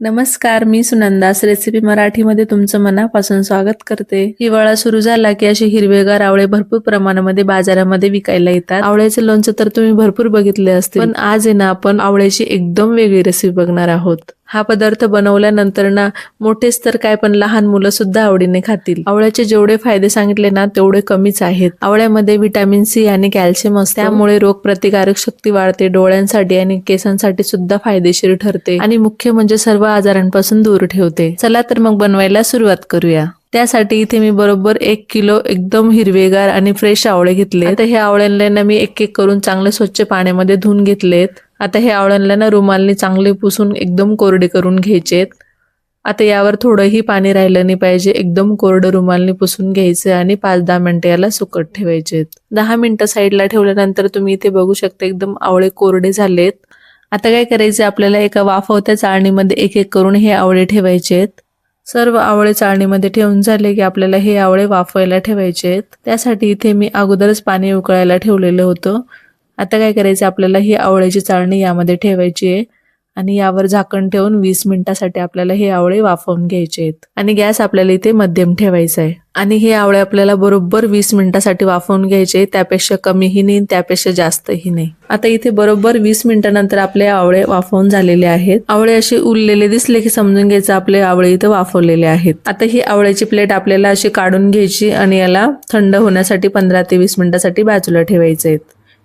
नमस्कार मी सुनंदास रेसिपी मराठीमध्ये तुमचं मनापासून स्वागत करते. हिवाळा सुरू झाला की असे हिरवेगार आवळे भरपूर प्रमाणामध्ये बाजारामध्ये विकायला येतात. आवळ्याचे लोणचं तर तुम्ही भरपूर बघितले असते पण आज आहे ना आपण आवळ्याची एकदम वेगळी रेसिपी बघणार आहोत. हा पदार्थ बनवल्यानंतर ना मोठेच तर काय पण लहान मुलं सुद्धा आवडीने खातील. आवळ्याचे जेवढे फायदे सांगितले ना तेवढे कमीच आहेत. आवळ्यामध्ये व्हिटॅमिन सी आणि कॅल्शियम असते. त्यामुळे रोगप्रतिकारक शक्ती वाढते डोळ्यांसाठी आणि केसांसाठी सुद्धा फायदेशीर ठरते. आणि मुख्य म्हणजे सर्व आजारांपासून दूर ठेवते. चला तर मग बनवायला सुरुवात करूया. त्यासाठी इथे मी बरोबर एक किलो एकदम हिरवेगार आणि फ्रेश आवळे घेतले तर हे आवळ्यांना मी एक एक करून चांगले स्वच्छ पाण्यामध्ये धुवून घेतलेत. आता हे आवळ्यांना ना रुमालनी चांगले पुसून एकदम कोरडे करून घ्यायचेत. आता यावर थोडंही पाणी राहिलं नाही पाहिजे एकदम कोरडं रुमालनी पुसून घ्यायचं आणि पाच दहा मिनटं याला सुकट ठेवायचे दहा मिनटं साईडला ठेवल्यानंतर तुम्ही इथे बघू शकता एकदम आवळे कोरडे झालेत. आता काय करायचे आपल्याला एका वाफवत्या चाळणीमध्ये एक एक करून हे आवळे ठेवायचे आहेत सर्व आवळे चाळणीमध्ये ठेवून झाले की आपल्याला हे आवळे वाफवायला ठेवायचे आहेत त्यासाठी इथे मी अगोदरच पाणी उकळायला ठेवलेलं होतं. आता काय करायचं आपल्याला ही आवळ्याची चाळणी यामध्ये ठेवायची आहे. आणि यावर झाकण ठेवून वीस मिनिटासाठी आपल्याला हे आवळे वाफवून घ्यायचे आहेत. आणि गॅस आपल्याला इथे मध्यम ठेवायचा आहे. आणि हे आवळे आपल्याला बरोबर वीस मिनिटासाठी वाफवून घ्यायचे त्यापेक्षा कमीही नाही त्यापेक्षा जास्तही नाही. आता इथे बरोबर वीस मिनिटानंतर आपले आवळे वाफवून झालेले आहेत. आवळे असे उरलेले दिसले की समजून घ्यायचं आपले आवळे इथे वाफवलेले आहेत. आता ही आवळ्याची प्लेट आपल्याला अशी काढून घ्यायची आणि याला थंड होण्यासाठी पंधरा ते वीस मिनिटासाठी बाजूला ठेवायचे आहेत.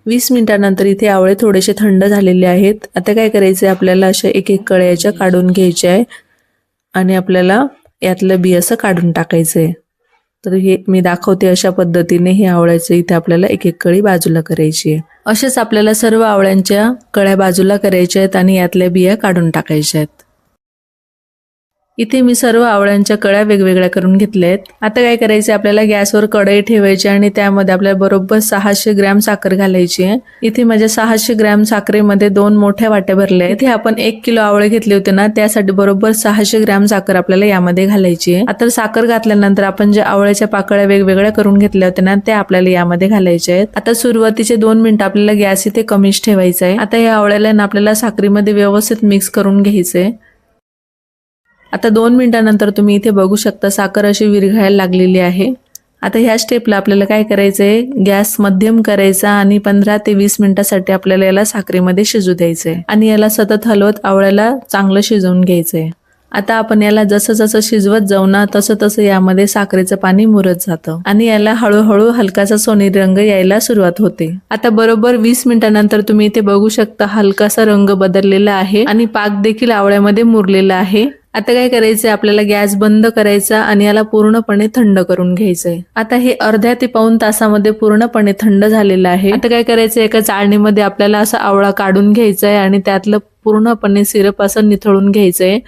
वीस मिनिटानंतर इथे आवळे थोडेसे थंड झालेले आहेत. आता काय करायचं आहे आपल्याला अशा एक एक कळ्याच्या काढून घ्यायच्या आहे आणि आपल्याला यातलं बी असं काढून टाकायचं आहे तर हे मी दाखवते अशा पद्धतीने हे आवळ्याचं इथे आपल्याला एक एक कळी बाजूला करायची आहे. असेच आपल्याला सर्व आवळ्यांच्या कळ्या बाजूला करायच्या आहेत आणि यातल्या बिया काढून टाकायच्या आहेत. इथे मी सर्व आवळ्यांच्या कळ्या वेगवेगळ्या करून घेतल्या आहेत आता काय करायचे आपल्याला गॅसवर कढई ठेवायची आणि त्यामध्ये आपल्याला बरोबर सहाशे ग्रॅम साखर घालायची आहे. इथे माझ्या सहाशे ग्रॅम साखरेमध्ये दोन मोठ्या वाट्या भरल्या इथे आपण एक किलो आवळे घेतले होते ना त्यासाठी बरोबर सहाशे ग्रॅम साखर आपल्याला यामध्ये घालायची आहे. आता साखर घातल्यानंतर आपण ज्या आवळ्याच्या पाकळ्या वेगवेगळ्या करून घेतल्या होत्या ना त्या आपल्याला यामध्ये घालायच्या आहेत. आता सुरुवातीचे दोन मिनिटं आपल्याला गॅस इथे कमीच ठेवायचा आहे. आता या आवळ्याला आपल्याला साखरीमध्ये व्यवस्थित मिक्स करून घ्यायचंय. आता दोन मिनटानंतर तुम्ही इथे बघू शकता साखर अशी विरघळायला लागलेली आहे. आता ह्या स्टेपला आपल्याला काय करायचं आहे गॅस मध्यम करायचा आणि पंधरा ते वीस मिनिटासाठी आपल्याला याला साखरेमध्ये शिजू द्यायचंय. आणि याला सतत हलवत आवळ्याला चांगलं शिजवून घ्यायचंय. आता आपण याला जसं जसं शिजवत जाऊ ना तसं तसं यामध्ये साखरेचं पाणी मुरत जातं. आणि याला हळूहळू हलकासा सोनेरी रंग यायला सुरुवात होते. आता बरोबर वीस मिनिटानंतर तुम्ही इथे बघू शकता हलकासा रंग बदललेला आहे. आणि पाक देखील आवळ्यामध्ये मुरलेला आहे. आता काय करायचंय? आपल्याला गॅस बंद करायचा आणि याला पूर्णपणे थंड करून घ्यायचंय. आता हे अर्ध्या ते पाऊन तासामध्ये पूर्णपणे थंड झालेलं आहे. आता काय करायचंय? एका चाळणीमध्ये आपल्याला असा आवळा काढून घ्यायचा आहे आणि त्यातलं पूर्णपणे सिरप असं निथळून घ्यायचंय.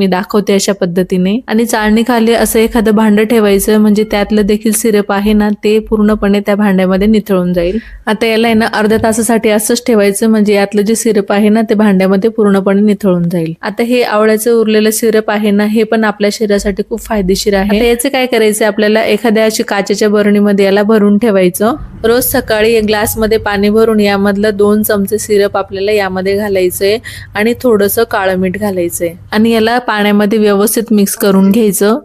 मी दाखवते अशा पद्धतीने. आणि चाळणी खाली असं एखादं भांडं ठेवायचं म्हणजे त्यातलं देखील सिरप आहे ना ते पूर्णपणे त्या भांड्यामध्ये निथळून जाईल. आता याला आहे ना अर्ध्या तासासाठी असंच ठेवायचं म्हणजे यातलं जे सिरप आहे ना ते भांड्यामध्ये पूर्णपणे निथळून जाईल. आता हे आवळ्याचं उरलेलं सिरप आहे ना हे पण आपल्या शरीरासाठी खूप फायदेशीर आहे. याचं काय करायचं आपल्याला एखाद्या अशी काचेच्या बरणीमध्ये याला भरून ठेवायचं. रोज सकाळी ग्लासमध्ये पाणी भरून यामधलं दोन चमचे सिरप आपल्याला यामध्ये घालायचं आहे आणि थोडंसं काळं मीठ घालायचं आहे आणि याला पाण्यामध्ये व्यवस्थित मिक्स करून घ्यायचं.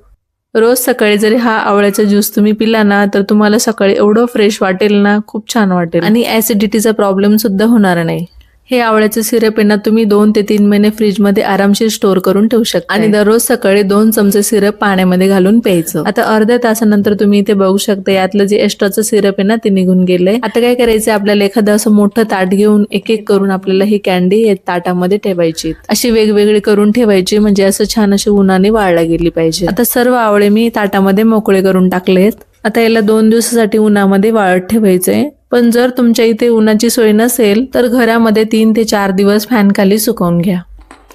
रोज सकाळी जरी हा आवळ्याचा ज्यूस तुम्ही पिला ना तर तुम्हाला सकाळी एवढं फ्रेश वाटेल ना खूप छान वाटेल. आणि ऍसिडिटीचा प्रॉब्लेम सुद्धा होणार नाही. हे आवळ्याचे सिरप आहे ना तुम्ही दोन ते तीन महिने फ्रीजमध्ये आरामशीर स्टोअर करून ठेवू शकता आणि दररोज सकाळी दोन चमचे सिरप पाण्यामध्ये घालून प्यायचं. आता अर्ध्या तासानंतर तुम्ही इथे बघू शकता यातलं जे एक्स्ट्राचं सिरप आहे ना ते निघून गेलंय आता काय करायचं आपल्याला एखादं असं मोठं ताट घेऊन एक एक करून आपल्याला ही कॅन्डी ताटामध्ये ठेवायची. अशी वेगवेगळी करून ठेवायची म्हणजे असं छान अशी उन्हाने वाळला गेली पाहिजे. आता सर्व आवळे मी ताटामध्ये मोकळे करून टाकलेत. आता याला दोन दिवसासाठी उन्हामध्ये वाळत ठेवायचंय. पण जर तुमच्या इथे उन्हाची सोय नसेल तर घरामध्ये तीन ते चार दिवस फॅन खाली सुकवून घ्या.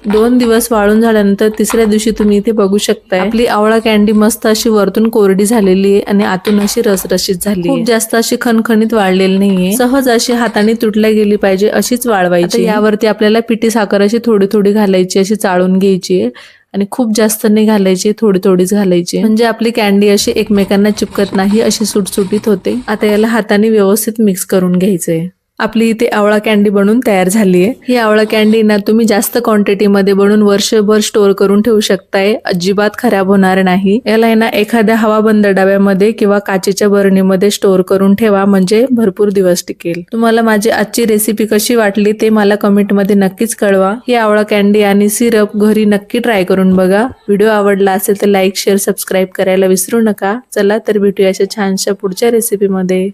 दोन दिवस वाळून झाल्यानंतर तिसऱ्या दिवशी तुम्ही इथे बघू शकताय. आपली आवळा कॅन्डी मस्त अशी वरतून कोरडी झालेली आहे आणि आतून अशी रसरशीत झाली खूप जास्त अशी खणखणीत वाळलेली नाहीये. सहज अशी हाताने तुटल्या गेली पाहिजे अशीच वाळवायची. यावरती आपल्याला पिठी साखर अशी थोडी थोडी घालायची अशी चाळून घ्यायची आणि खूप जास्त नाही घालायची थोडी थोडीच घालायची. म्हणजे आपली कॅन्डी अशी एकमेकांना चिपकत नाही अशी सुटसुटीत होते. आता याला हाताने व्यवस्थित मिक्स करून घ्यायचंय. आपली इथे आवळा कॅन्डी बनवून तयार झाली आहे ही आवळा कॅन्डी ना तुम्ही जास्त क्वांटिटीमध्ये बनून बनवून वर्षभर स्टोर करून ठेवू शकताय. अजिबात खराब होणार नाही. याला आहे ना एखाद्या हवाबंद डब्यामध्ये किंवा काचेच्या बरणीमध्ये स्टोर करून ठेवा म्हणजे भरपूर दिवस टिकेल. तुम्हाला माझी आजची रेसिपी कशी वाटली ते मला कमेंटमध्ये नक्कीच कळवा. ही आवळा कॅन्डी आणि सिरप घरी नक्की ट्राय करून बघा. व्हिडिओ आवडला असेल तर लाईक शेअर सबस्क्राईब करायला विसरू नका. चला तर भेटूया अशा छानशा पुढच्या रेसिपीमध्ये